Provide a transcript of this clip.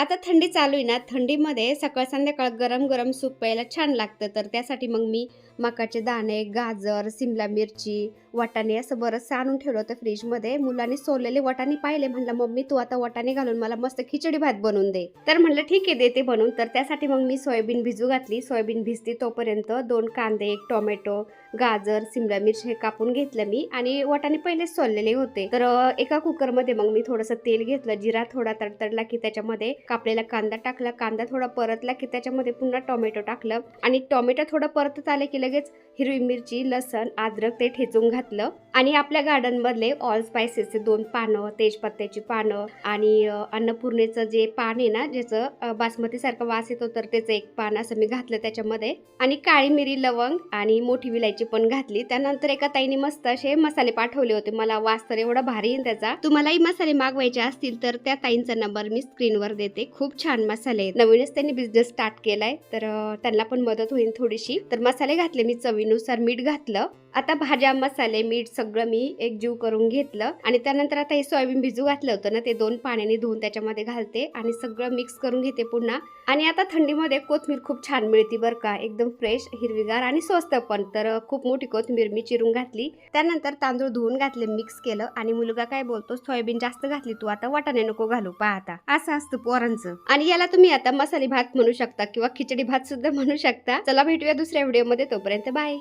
आता थंडी चालू आहे ना थंडीमध्ये सकाळ संध्याकाळ गरम गरम सूप प्यायला छान लागतं. तर त्यासाठी मग मी मकाचे दाणे गाजर सिमला मिरची वाटाणे असं बरंचसं आणून ठेवलं होतं फ्रीजमध्ये. मुलांनी सोललेले वाटाणे पाहिले म्हणलं मम्मी तू आता वाटाणे घालून मला मस्त खिचडी भात बनवून दे. तर म्हणलं ठीक आहे देते बनवून. तर त्यासाठी मग मी सोयाबीन भिजू घातली. सोयाबीन भिजते तोपर्यंत दोन कांदे एक टोमॅटो गाजर सिमला मिरची हे कापून घेतलं मी आणि वाटाणे पहिलेच सोललेले होते. तर एका कुकरमध्ये मग मी थोडंसं तेल घेतलं. जिरा थोडा तडतडला की त्याच्यामध्ये कापलेला कांदा टाकला कांदा थोडा परतला की त्याच्यामध्ये पुन्हा टोमॅटो टाकलं आणि टोमॅटो थोडं परतत आले की लगेच हिरवी मिरची लसण अद्रक ते ठेचून घातलं आणि आपल्या गार्डनमधले ऑल स्पायसेसचे दोन पानं तेजपत्त्याची पानं आणि अन्नपूर्णेचं जे पान आहे ना ज्याचं बासमतीसारखा वास येतो तर त्याचं एक पान असं मी घातलं त्याच्यामध्ये आणि काळी मिरी लवंग आणि मोठी विलायची पण घातली. त्यानंतर एका ताईने मस्त असे मसाले पाठवले होते. मला वास तर एवढा भारी आहे त्याचा. तुम्हालाही मसाले मागवायचे असतील तर त्या ताईंचा नंबर मी स्क्रीनवर देते. खूप छान मसाले आहेत. नवीनच त्यांनी बिझनेस स्टार्ट केलाय. तर त्यांना पण मदत होईल थोडीशी. तर मसाले घातले मी चवीनुसार. मीठ घातलं. आता भाज्या मसाले मीठ सगळं मी एकजीव करून घेतलं आणि त्यानंतर आता हे सोयाबीन भिजू घातलं होतं ना ते दोन पाण्याने धुवून त्याच्यामध्ये घालते आणि सगळं मिक्स करून घेते पुन्हा. आणि आता थंडीमध्ये कोथमीर खूप छान मिळते बरं का एकदम फ्रेश हिरवीगार आणि स्वस्त पण. तर खूप मोठी कोथमीर मी चिरून घातली. त्यानंतर तांदूळ धुवून घातले मिक्स केलं आणि मुलगा काय बोलतो सोयाबीन जास्त घातली तू आता वाटाणे नको घालू पाहता असं असतं पोरांचं. आणि याला तुम्ही आता मसाले भात म्हणू शकता किंवा खिचडी भात सुद्धा म्हणू शकता. चला भेटूया दुसऱ्या व्हिडिओमध्ये तोपर्यंत बाय.